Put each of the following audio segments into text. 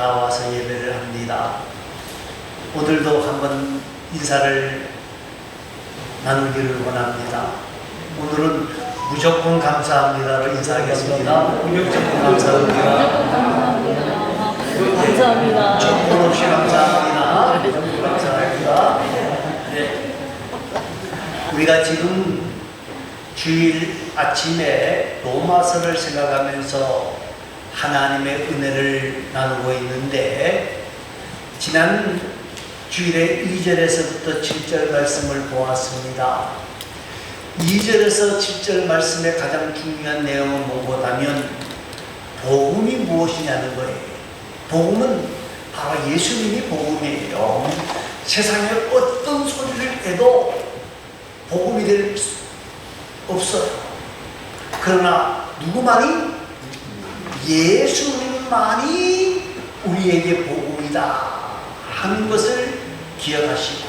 나와서 예배를 합니다. 오늘도 한번 인사를 나누기를 원합니다. 오늘은 무조건 감사합니다로 인사하겠습니다. 무조건 감사합니다. 감사합니다. 조건 없이 감사합니다. 감사합니다. 네. 우리가 지금 주일 아침에 로마서를 생각하면서 하나님의 은혜를 나누고 있는데 지난 주일에 2절에서부터 7절 말씀을 보았습니다. 2절에서 7절 말씀의 가장 중요한 내용은 무엇하면 복음이 무엇이냐는 거예요. 복음은 바로 예수님이 복음이에요. 세상에 어떤 소리를 해도 복음이 될 수 없어요. 그러나 누구만이 예수님만이 우리에게 복음이다 하는 것을 기억하시고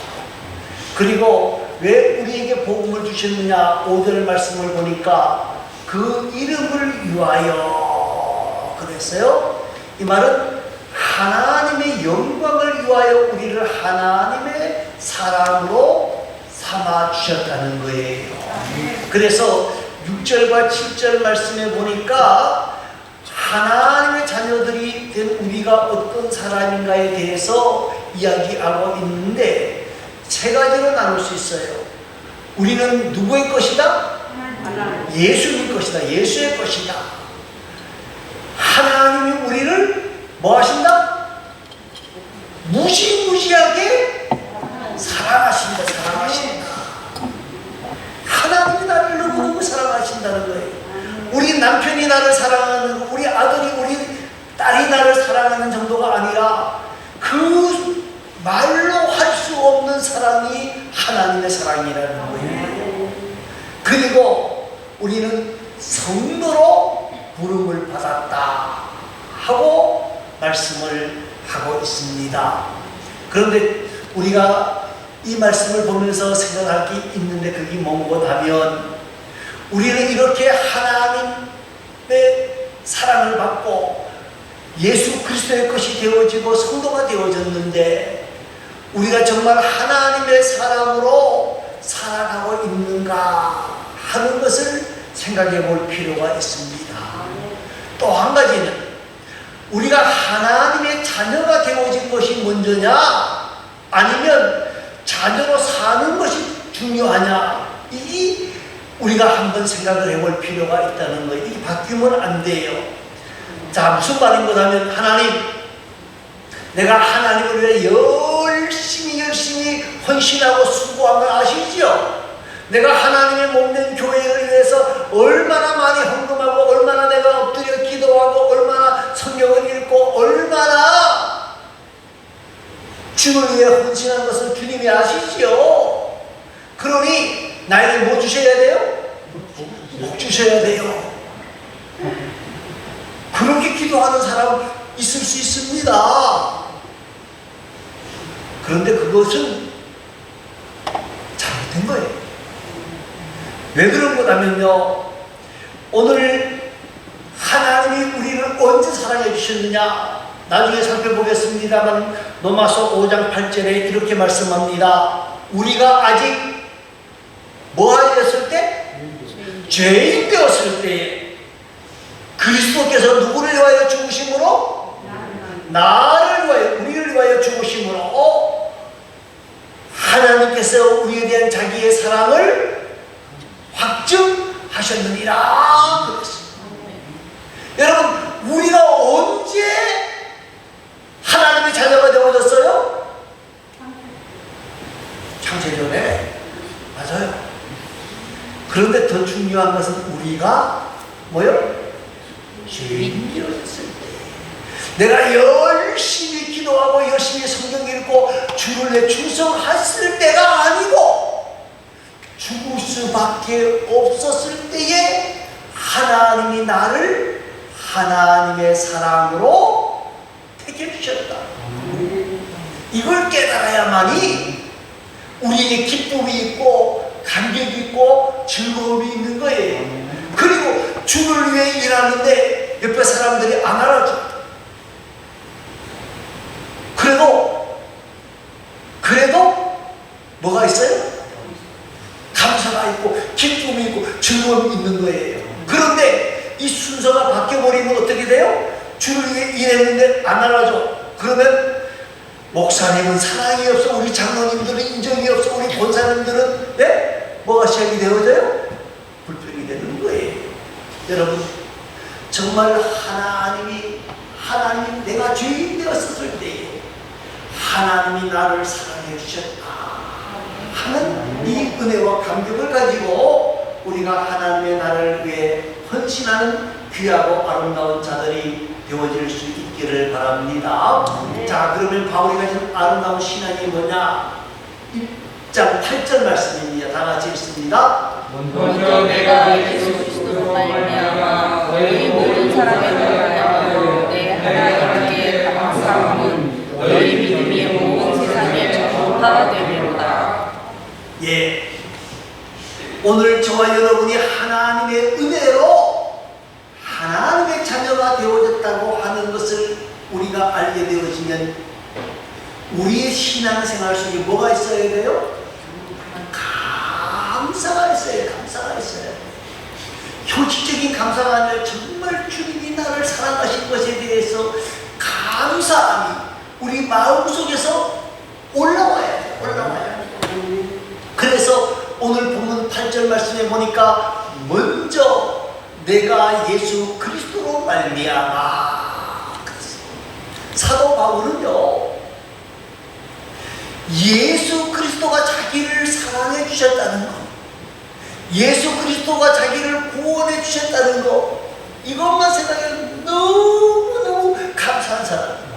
그리고 왜 우리에게 복음을 주셨느냐 5절 말씀을 보니까 그 이름을 위하여 그랬어요. 이 말은 하나님의 영광을 위하여 우리를 하나님의 사랑으로 삼아 주셨다는 거예요. 그래서 6절과 7절 말씀에 보니까 하나님의 자녀들이 된 우리가 어떤 사람인가에 대해서 이야기하고 있는데 세 가지로 나눌 수 있어요. 우리는 누구의 것이다? 예수님 것이다. 예수의 것이다. 하나님이 우리를 뭐 하신다? 무시무시하게 사랑하신다. 사랑하신다. 하나님이 나를 너무너무 사랑하신다는 거예요. 우리 남편이 나를 사랑하는 거, 우리 아들이 우리 딸이 나를 사랑하는 정도가 아니라 그 말로 할 수 없는 사랑이 하나님의 사랑이라는 거예요. 그리고 우리는 성도로 부름을 받았다 하고 말씀을 하고 있습니다. 그런데 우리가 이 말씀을 보면서 생각할 게 있는데 그게 뭔고 하면 우리는 이렇게 사랑을 받고 예수 그리스도의 것이 되어지고 성도가 되어졌는데 우리가 정말 하나님의 사랑으로 살아가고 있는가 하는 것을 생각해 볼 필요가 있습니다. 또 한 가지는 우리가 하나님의 자녀가 되어진 것이 먼저냐 아니면 자녀로 사는 것이 중요하냐 이 우리가 한번 생각을 해볼 필요가 있다는 거예요. 이 바뀌면 안 돼요. 자 무슨 말인 거냐면 하나님 내가 하나님을 위해 열심히 열심히 헌신하고 수고한 걸 아시죠? 내가 하나님의 몸된 교회를 위해서 얼마나 많이 헌금하고 얼마나 내가 엎드려 기도하고 얼마나 성경을 읽고 얼마나 주를 위해 헌신한 것을 주님이 아시죠? 그러니 나에게 뭐 주셔야 돼요? 복 주셔야 돼요. 기도하는 사람 있을 수 있습니다. 그런데 그것은 잘못된 거예요. 왜 그런 거냐면요. 오늘 하나님이 우리를 언제 사랑해 주셨느냐? 나중에 살펴보겠습니다만 로마서 5장 8절에 이렇게 말씀합니다. 우리가 아직 뭐 하였을 때? 죄인 되었을 때 그리스도께서 누구를 위하여 죽으심으로? 나를 위하여, 우리를 위하여 죽으심으로 어? 하나님께서 우리에 대한 자기의 사랑을 확증하셨느니라 그랬습니다. 여러분, 우리가 언제 하나님의 자녀가 되어졌어요? 창세전에 맞아요. 그런데 더 중요한 것은 우리가 뭐요? 죄인이었을 때 내가 열심히 기도하고 열심히 성경 읽고 주를 내 충성했을 때가 아니고 죽을 수밖에 없었을 때에 하나님이 나를 하나님의 사랑으로 택해 주셨다. 이걸 깨달아야만이 우리에게 기쁨이 있고 감격이 있고 즐거움이 있는 거예요. 그리고 주를 위해 일하는데 옆에 사람들이 안 알아줘. 그래도, 그래도 뭐가 있어요? 감사가 있고, 기쁨이 있고, 즐거움이 있는 거예요. 그런데 이 순서가 바뀌어버리면 어떻게 돼요? 주를 위해 일했는데 안 알아줘. 그러면 목사님은 사랑이 없어, 우리 장로님들은 인정이 없어, 우리 권사님들은 네? 뭐가 시작이 되어져요? 불평이 되는 거예요. 여러분 정말 하나님이 하나님 내가 죄인 되었을 때에 하나님이 나를 사랑해 주셨다 하는 이 은혜와 감격을 가지고 우리가 하나님의 나를 위해 헌신하는 귀하고 아름다운 자들이 되어질 수 있기를 바랍니다. 자 그러면 바울이 가진 아름다운 신앙이 뭐냐? 1장 8절 말씀입니다. 다 같이 읽습니다. 먼저 내가 예수 그리스도로 말미암아 너희 모든 사람의 말하여 내 하나님께 감사함은 너희 믿음이 온 세상에 전파가 되리로다. 예. 오늘 저와 여러분이 하나님의 은혜로 하나님의 자녀가 되어졌다고 하는 것을 우리가 알게 되어지면 우리의 신앙생활 속에 뭐가 있어야 돼요? 감사가 있어야 돼요. 감사가 있어야 돼요. 형식적인 감사가 아니라 정말 주님이 나를 사랑하신 것에 대해서 감사함이 우리 마음 속에서 올라와야 돼요. 올라와야 돼요. 그래서 오늘 본문 8절 말씀에 보니까 먼저 내가 예수 그리스도로 말미암아. 사도 바울은요 예수 그리스도가 자기를 사랑해 주셨다는 것 예수 그리스도가 자기를 구원해 주셨다는 것 이것만 생각해도 너무너무 감사한 사람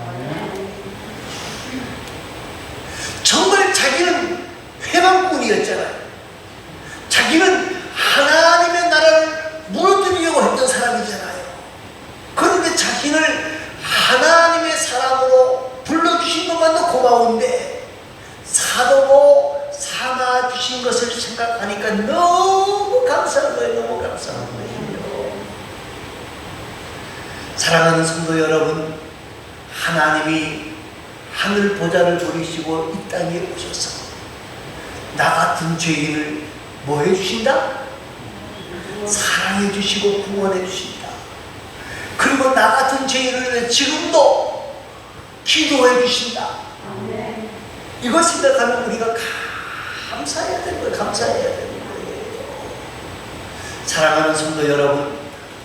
정말 자기는 회방꾼이었잖아요. 자기는 하나님의 나라를 무너뜨리려고 했던 사람이잖아요. 그런데 자신을 하나님의 사람으로 불러주신 것만도 고마운데 사도로 삼아 주신 것을 생각하니까 너무 거예요. 사랑하는 성도 여러분, 하나님이 하늘 보좌를 버리시고 이 땅에 오셔서 나 같은 죄인을 뭐 해주신다? 사랑해 주시고 구원해 주신다. 그리고 나 같은 죄인을 위해 지금도 기도해 주신다. 이걸 생각하면 우리가 감사해야 되는 거예요. 감사해야 되는 거예요. 사랑하는 성도 여러분,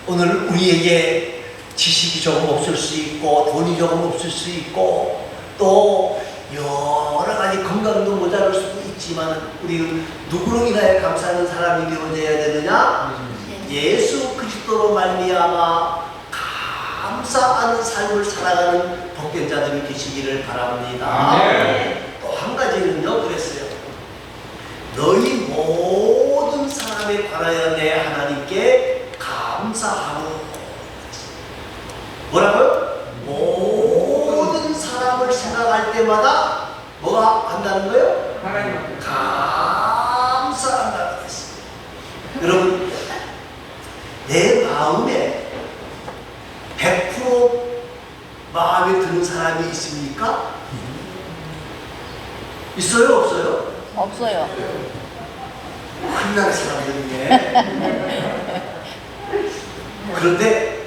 오늘 우리에게 지식이 조금 없을 수 있고 돈이 조금 없을 수 있고 또 여러 가지 건강도 모자랄 수도 있지만 우리는 누구로 인하여 감사하는 사람이 되어져야 되느냐? 예수 그리스도로 말미암아 감사하는 삶을 살아가는 복된 자들이 계시기를 바랍니다. 또 한 가지는요 그랬어요. 너희 관하여 내 하나님께 감사하고 뭐라고요? 모든 사람을 생각할 때마다 뭐가 한다는 거예요? 하나님 감사한다는 것입니다. 여러분, 내 마음에 100% 마음에 드는 사람이 있습니까? 있어요, 없어요? 없어요. 날 사람들이네. 그런데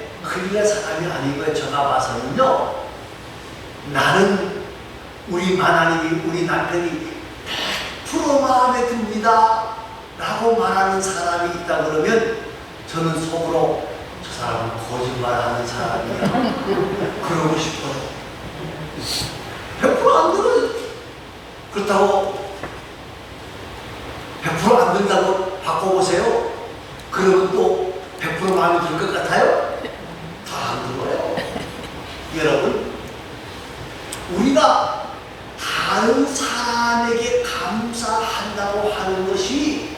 날 사람이 아닌 거예요. 제가 봐서는요. 나는 우리 마나님이, 우리 남편이 100% 마음에 듭니다. 라고 말하는 사람이 있다 그러면 저는 속으로 저 사람은 거짓말하는 사람이야. 그러고 싶어요. 100%안 들어요. 그렇다고 100%안 된다고 바꿔보세요. 그러면 또 100% 마음에 들것 같아요? 다 안 들어요. 여러분, 우리가 다른 사람에게 감사한다고 하는 것이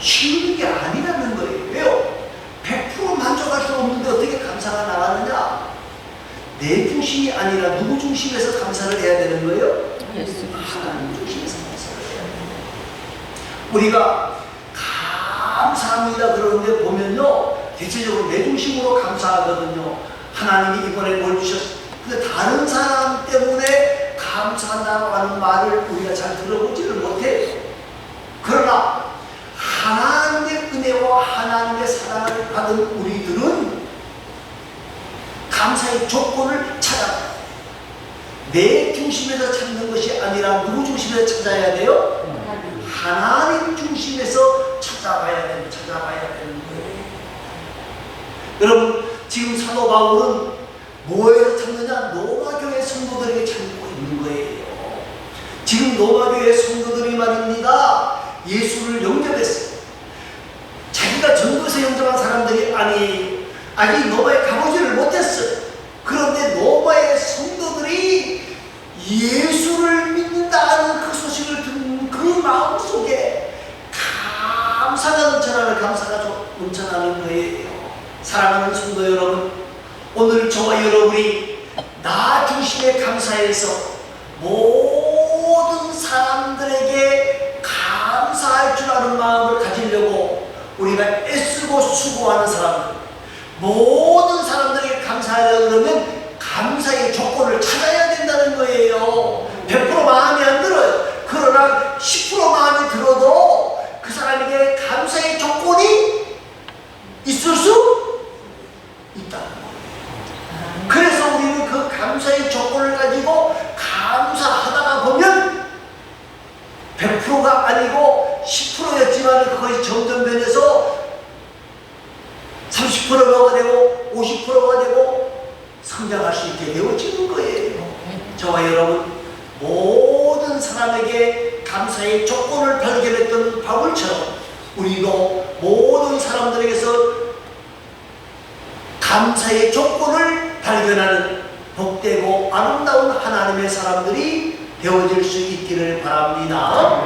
쉬운 게 아니라는 거예요. 왜요? 100% 만족할 수 없는데 어떻게 감사가 나가느냐? 내 중심이 아니라 누구 중심에서 감사를 해야 되는 거예요? 예수 그리스도. 중심에서. 우리가 감사합니다 그러는데 보면요 대체적으로 내 중심으로 감사하거든요 하나님이 이번에 뭘 주셨어 근데 다른 사람 때문에 감사한다는 말을 우리가 잘 들어보지를 못해요 그러나 하나님의 은혜와 하나님의 사랑을 받은 우리들은 감사의 조건을 찾아 내 중심에서 찾는 것이 아니라 누구 중심에서 찾아야 돼요? 하나님 중심에서 찾아봐야 되는 찾아봐야 되는 거예요. 여러분 지금 사도 바울은 뭐에서 찾느냐? 로마교회 성도들에게 찾고 있는 거예요. 지금 로마교회 성도들이 말입니다. 예수를 영접했어요. 자기가 전도서 영접한 사람들이 아니 아직 로마에 가보지를 못했어요. 그런데 로마의 성도들이 예수를 믿는다는 그 소식을 듣는 그 마음 속에 감사가 넘쳐나는 넘쳐나는 거예요. 사랑하는 성도 여러분, 오늘 저와 여러분이 나 중심의 감사에서 모든 사람들에게 감사할 줄 아는 마음을 가지려고 우리가 애쓰고 수고하는 사람들, 모든 사람들에게 감사하려고 그러면 감사의 조건을 찾아야 된다는 거예요. 100% 마음에 안 들어요. 그러나 10% 마음에 들어도 그 사람에게 감사의 조건이 있을 수 거예요. 그래서 우리는 그 감사의 조건을 가지고 감사하다가 보면 100%가 아니고 10%였지만 그것이 점점 변해서 30%가 되고 50%가 되고 성장할 수 있게 되어지는 거예요. 저와 여러분 모든 사람에게 감사의 조건을 발견했던 바울처럼 우리도 모든 사람들에게서 감사의 조건을 발견하는 복되고 아름다운 하나님의 사람들이 되어질 수 있기를 바랍니다.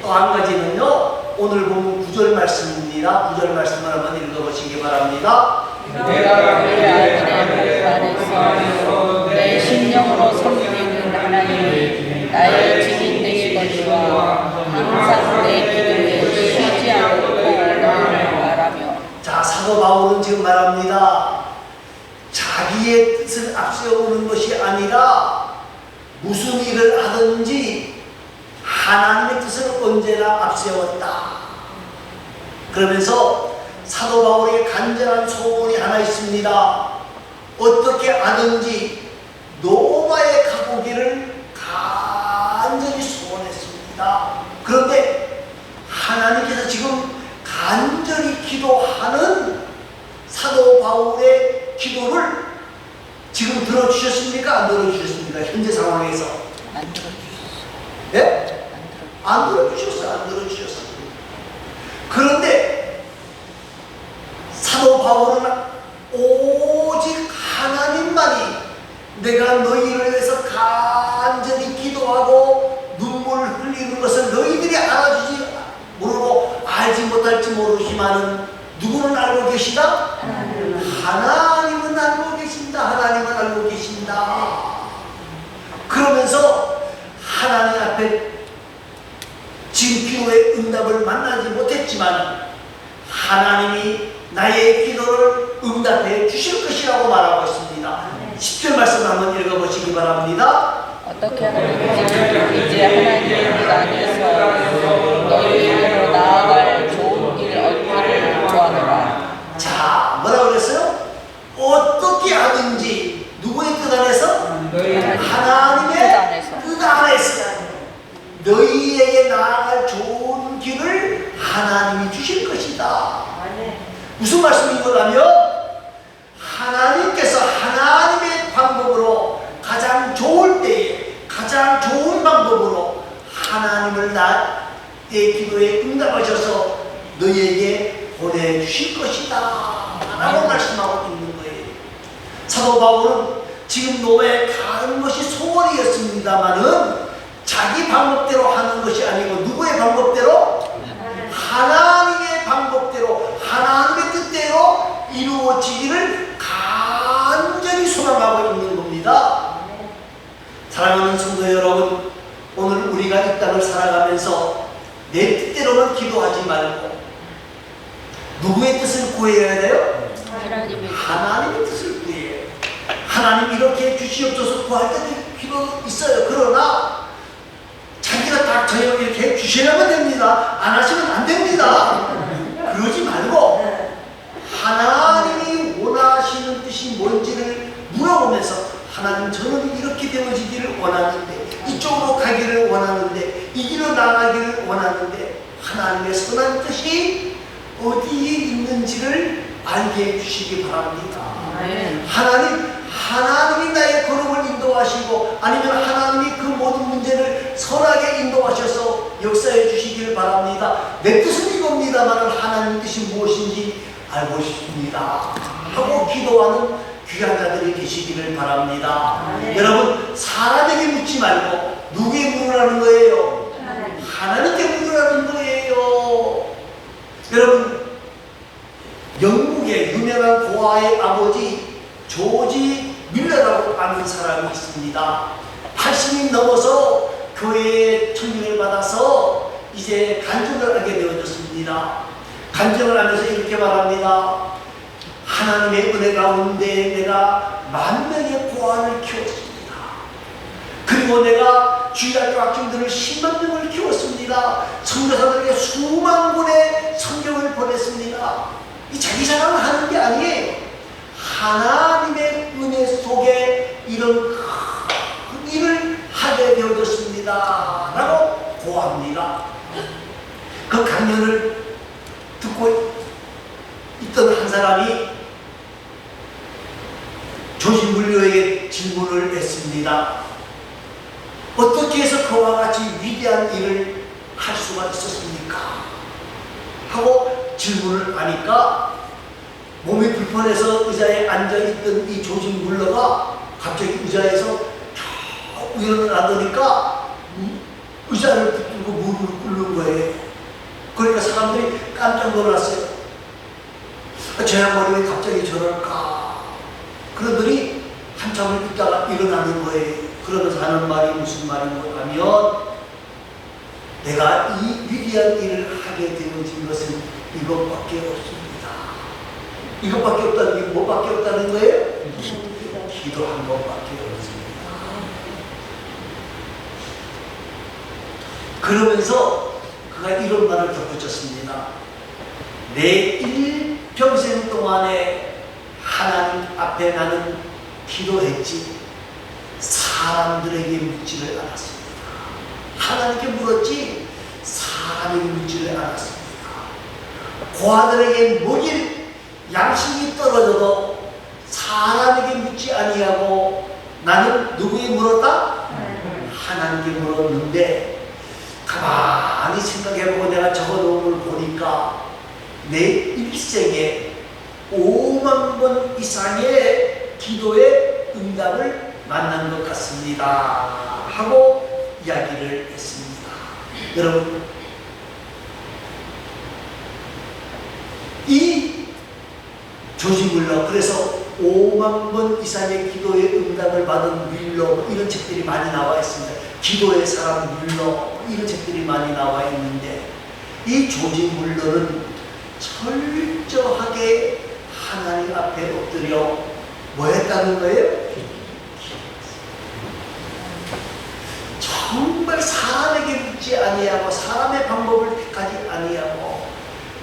또한 가지는요. 오늘 본 구절 말씀입니다. 구절 말씀을 한번 읽어보시기 바랍니다. 내가 그의 아들의 안에서 내 심령으로 섬기는 하나님이 나의 증인 되시거니와 항상 내 기도에 쉬지 않고 말하며 자, 사도 바울은 지금 말합니다. 자기의 뜻을 앞세우는 것이 아니라 무슨 일을 하든지 하나님의 뜻을 언제나 앞세웠다. 그러면서 사도 바울의 간절한 소원이 하나 있습니다. 어떻게 하든지 노마에 가보기를 간절히 소원했습니다. 그런데 하나님께서 지금 간절히 기도하는 사도 바울의 기도를 지금 들어주셨습니까? 안 들어주셨습니까? 현재 상황에서. 안 들어주셨어. 예? 안 들어주셨어. 안 들어주셨어요. 안 들어주셨어요. 그런데 사도 바울은 오직 하나님만이 내가 너희를 위해서 간절히 기도하고 눈물을 흘리는 것을 너희들이 알아주지 모르고 알지 못할지 모르지만은 누구는 알고 계시다? 하나님은 알고 계신다. 하나님은 알고 계신다. 그러면서 하나님 앞에 지금 기도의 응답을 만나지 못했지만 하나님이 나의 기도를 응답해 주실 것이라고 말하고 있습니다. 10절 말씀 한번 읽어보시기 바랍니다. 어떻게 하는지 이제 하나님의 길 안에서 너희에게로 나아갈 좋은 길 얻기를 구하노라. 자, 뭐라고 그랬어요? 어떻게 하든지 누구의 뜻 안에서? 하나님의 뜻 안에서. 너희에게 나아갈 좋은 길을 하나님이 주실 것이다. 무슨 말씀이거라면? 하나님께서 하나님의 방법으로 가장 좋을 때에 가장 좋은 방법으로 하나님을 나의 기도에 응답하셔서 너희에게 보내주실 것이다. 라고 말씀하고 있는 거예요. 사도 바울은 지금 노예에 가는 것이 소원이었습니다마는 자기 방법대로 하는 것이 아니고 누구의 방법대로? 하나님의 방법대로 하나님의 뜻대로 이루어지기를 간절히 소망하고 있는 겁니다. 사랑하는 성도 여러분, 오늘 우리가 이 땅을 살아가면서 내 뜻대로는 기도하지 말고 누구의 뜻을 구해야 돼요? 하나님의 하나님의 뜻을 구해요. 하나님 이렇게 주시옵소서 구할 때도 필요 있어요. 그러나 딱 저녁 이렇게 주시려면 됩니다. 안 하시면 안 됩니다. 그러지 말고 하나님이 원하시는 뜻이 뭔지를 물어보면서 하나님 저는 이렇게 되어지기를 원하는데 이쪽으로 가기를 원하는데 이 길로 나가기를 원하는데 하나님의 선한 뜻이 어디에 있는지를 알게 해주시기 바랍니다. 아멘. 하나님, 하나님이 나의 걸음을 인도하시고 아니면 하나님이 그 모든 문제를 선하게 인도하셔서 역사해 주시길 바랍니다. 내 뜻은 이겁니다만 하나님 뜻이 무엇인지 알고 싶습니다. 하고 기도하는 귀한 자들이 계시기를 바랍니다. 아멘. 여러분, 사람에게 묻지 말고 누구에게 물으라는 거예요? 하나님께 물으라는 거예요. 여러분, 영국의 유명한 고아의 아버지 조지 밀러라고 하는 사람이 있습니다. 80이 넘어서 교회에 청년을 받아서 이제 간증을 하게 되어졌습니다. 간증을 하면서 이렇게 말합니다. 하나님의 은혜 가운데 내가 만 명의 고아를 키웠습니다. 그리고 내가 주일학교 학생들을 10만 명을 키웠습니다. 선교사들에게 수만 권의 성경을 보냈습니다. 이 자기 자랑을 하는 게 아니에요. 하나님의 은혜 속에 이런 큰 일을 하게 되어졌습니다. 라고 고합니다. 그 강연을 듣고 있던 한 사람이 조진물료에게 질문을 했습니다. 어떻게 해서 그와 같이 위대한 일을 할 수가 있었습니까? 하고 질문을 하니까 몸이 불편해서 의자에 앉아있던 이 조진 물러가 갑자기 의자에서 쭉 일어나더니까 음, 의자를 붙들고 무릎을 꿇는 거예요. 그러니까 사람들이 깜짝 놀랐어요. 아, 저 양반이 왜 갑자기 저럴까? 그러더니 한참을 있다가 일어나는 거예요. 그러면서 하는 말이 무슨 말인가 하면 내가 이 위대한 일을 하게 되어진 것은 이것밖에 없습니다. 이것밖에 없다는 게 뭐밖에 없다는 거예요? 기도 한 번밖에 없습니다. 그러면서 그가 이런 말을 덧붙였습니다. 내 일평생 동안에 하나님 앞에 나는 기도했지 사람들에게 묻지를 않았습니다. 하나님께 물었지 사람에게 묻지를 않았습니다. 고아들에게 먹일 양식이 떨어져도 사람에게 묻지 아니하고 나는 누구에 물었다? 하나님께 물었는데 가만히 생각해보고 내가 적어놓은 걸 보니까 내 일생에 5만 번 이상의 기도의 응답을 만난 것 같습니다. 하고 이야기를 했습니다. 여러분, 이 조지 물러 그래서 5만 번 이상의 기도의 응답을 받은 밀러 이런 책들이 많이 나와 있습니다. 기도의 사람 밀러 이런 책들이 많이 나와 있는데 이 조지 물러는 철저하게 하나님 앞에 엎드려 뭐 했다는 거예요? 정말 사람에게 묻지 아니하고 사람의 방법을 택하지 아니하고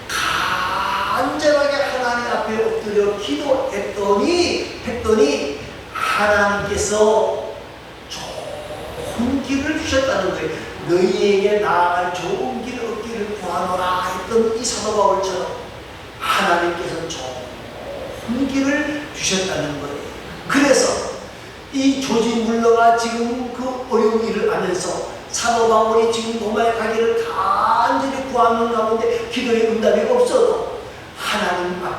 간절하게 하나님 앞에 엎드려 기도했더니 했더니 하나님께서 좋은 길을 주셨다는 거예요. 너희에게 나아갈 좋은 길 얻기를 구하노라 했던 이 사도 바울처럼 하나님께서 좋은 길을 주셨다는 거예요. 그래서 이 조지 물러가 지금 그 어려운 일을 하면서 사도 바울이 지금 로마에 가기를 간절히 구하는 가운데 기도의 응답이 하나님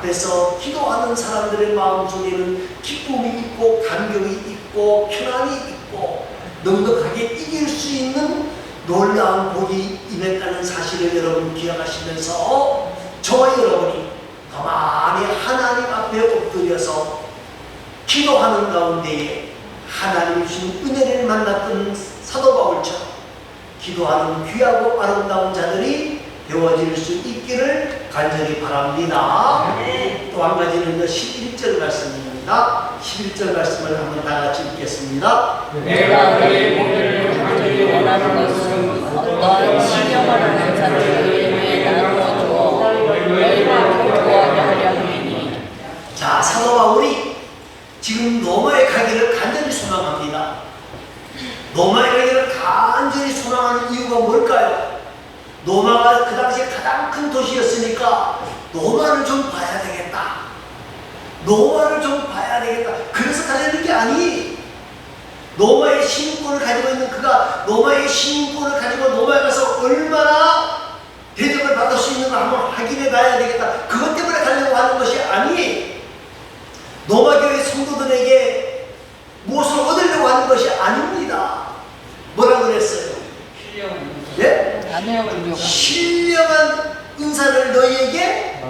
앞에서 기도하는 사람들의 마음속에는 기쁨이 있고 감격이 있고 편안이 있고 넉넉하게 이길 수 있는 놀라운 복이 임했다는 사실을 여러분 기억하시면서 저와 여러분이 가만히 하나님 앞에 엎드려서 기도하는 가운데에 하나님 주신 은혜를 만났던 사도 바울처럼 기도하는 귀하고 아름다운 자들이 되어질 수 있기를 간절히 바랍니다. 또한 가지는 11절 말씀입니다. 11절 말씀을 한번 다 같이 읽겠습니다. 내가 너희 모두를 간절히 원하는 것은 어떠한 신령한 하는 자를 너희에게 나누어 주어 너희를 기도하게 하려 함이니 자, 사도 바울이 지금 로마에 가기를 간절히 소망합니다. 로마에 가기를 간절히 소망하는 이유가 뭘까요? 로마가 그 당시에 가장 큰 도시였으니까 로마를 좀 봐야 되겠다. 로마를 좀 봐야 되겠다. 그래서 가려는 게 아니. 로마의 시민권을 가지고 있는 그가 로마의 시민권을 가지고 로마에 가서 얼마나 대접을 받을 수 있는가 한번 확인해 봐야 되겠다. 그것 때문에 가려고 하는 것이 아니. 로마 교회 성도들에게 무엇을 얻으려고 하는 것이 아닙니다. 뭐라 그랬어요? 예? 나 주려고 신령한 은사를 너희에게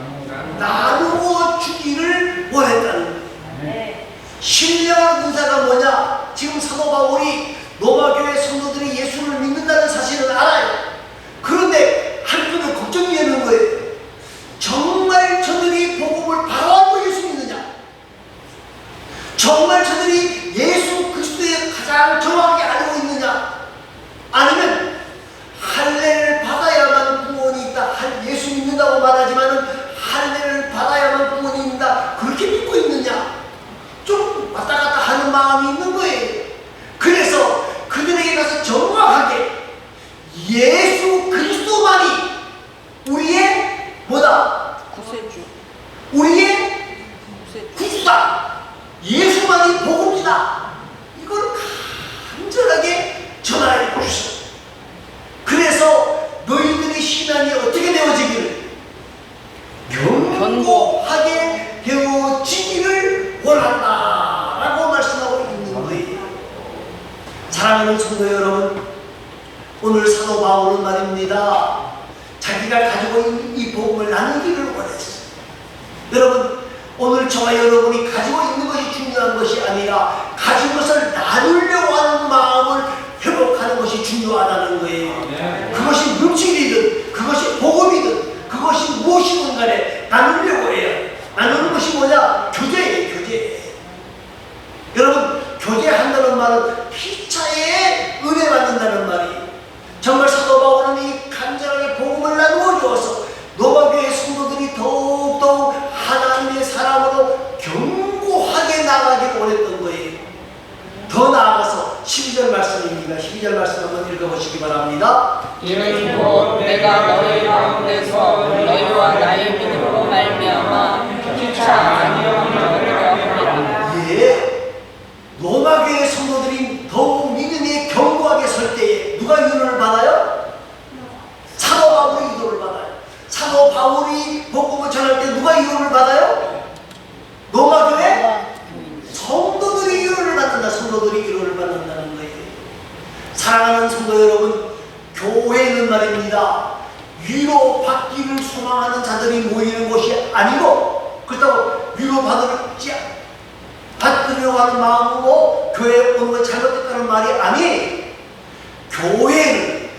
나누어 주기를 원했다는 거예요. 신령한 은사가 뭐냐? 지금 사도 바울이 로마 교회 성도들이 예수를 믿는다는 사실을 알아요. 그런데 한편으로 걱정이 되는 거예요. 정말 저들이 복음을 바로 알고 예수 믿느냐? 정말 저들이 예수 그리스도에 가장 정확하게 알고 있느냐? 아니면 할례를 받아야만 구원이 있다. 할- 예수 믿는다고 말하지만은 할례를 받아야만 구원이 있다. 그렇게 믿고 있느냐? 좀 왔다 갔다 하는 마음이 있는 거예요. 그래서 그들에게 가서 정확하게 예수 그리스도만이 우리의 뭐다? 구세주 우리의 구세주 구주다. 예수만이 복음이다. 이걸 간절하게 전하여 주셨어요. 그래서 너희들의 신앙이 어떻게 되어지기를 견고하게 되어지기를 원한다라고 말씀하고 있는 거예요. 사랑하는 성도 여러분, 오늘 사도 바울은 말입니다. 자기가 가지고 있는 이 복음을 나누기를 원했어요. 여러분, 오늘 저와 여러분이 가지고 있는 것이 중요한 것이 아니라 가진 것을 나누려고 하는 마음을 회복하는 것이 중요하다는 거예요. 그것이 물질이든 그것이 복음이든 그것이 무엇이든 간에 나누려고 해요. 나누는 것이 뭐냐? 교제예요, 교제. 여러분, 교제한다는 말은 피차에 은혜 받는다는 말이에요. 정말 사도 바울은 이 12절 말씀 한번 읽어보시기 바랍니다. 이는 곧 내가 너희 가운데서 너희와 나의 믿음으로 말미암아 피차 아니함을 얻으려 예, 로마교의 성도들이 더욱 믿음이 견고하게 설 때에 누가 위로를 받아요? 사도 바울이 위로를 받아요. 사도 바울이 복음을 전할 때 누가 위로를 받아요? 로마교회 성도들이 위로를 받는다. 성도들이 위로를 받는다는 거예요. 사랑하는 성도 여러분, 교회는 말입니다. 위로 받기를 소망하는 자들이 모이는 곳이 아니고 그렇다고 위로 받을지 받으려고 하는 마음으로 교회에 오는 건 잘못됐다는 말이 아니 교회는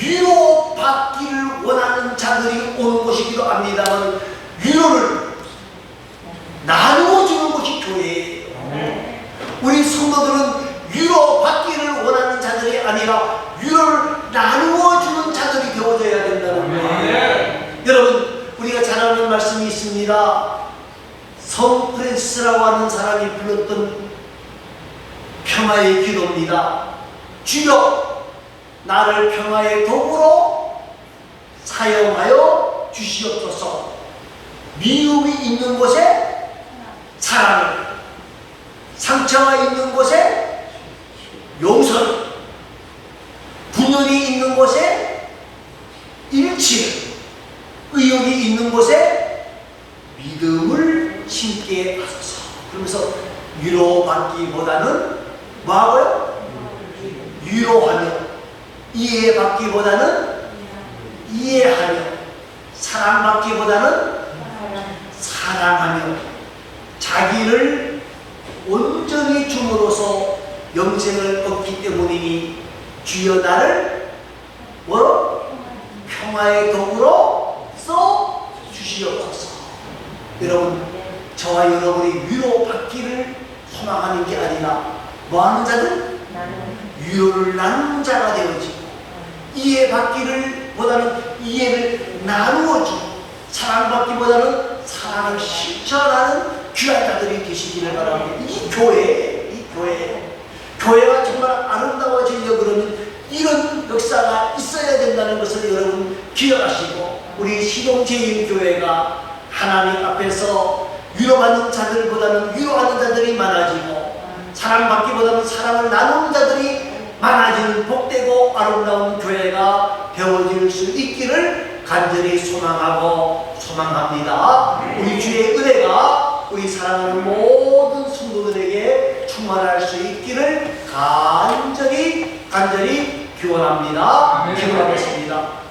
위로 받기를 원하는 자들이 오는 곳이기도 합니다만 위로를 나누어 주는 곳이 교회예요. 우리 성도들은 위로 받기를 원하는 자들이 아니라 위로를 나누어 주는 자들이 되어져야 된다는 거예요. 여러분, 우리가 잘 아는 말씀이 있습니다. 성 프랜시스라고 하는 사람이 불렀던 평화의 기도입니다. 주여, 나를 평화의 도구로 사용하여 주시옵소서. 미움이 있는 곳에 사랑을, 상처가 있는 곳에 용서를, 분열이 있는 곳에 일치를, 있는 곳에 믿음을 심게 하소서. 그러면서 위로받기보다는 뭐하고요? 위로하며 이해받기보다는 이해하며 사랑받기보다는 사랑하며 자기를 온전히 줌으로써 영생을 얻기 때문이니 주여 나를 뭐로? 평화의 도구로 써 주시옵소서. 여러분, 저와 여러분이 위로받기를 소망하는 게 아니라 뭐하는 자들? 위로를 나누는 자가 되어지고 이해받기를 보다는 이해를 나누어주고 사랑받기보다는 사랑을 실천하는 귀한 자들이 계시기를 바랍니다. 이 교회, 이 교회, 교회가 정말 아름다워지려 그러면 이런 역사가 있어야 된다는 것을 여러분 기억하시고 우리 시동제일교회가 하나님 앞에서 위로받는 자들보다는 위로하는 자들이 많아지고 사랑받기보다는 사랑을 나누는 자들이 많아지는 복되고 아름다운 교회가 되어질 수 있기를 간절히 소망하고 소망합니다. 우리 주의 은혜가 우리 사랑하는 모든 성도들에게 충만할 수 있기를 간절히 간절히 기원합니다. 기원하겠습니다.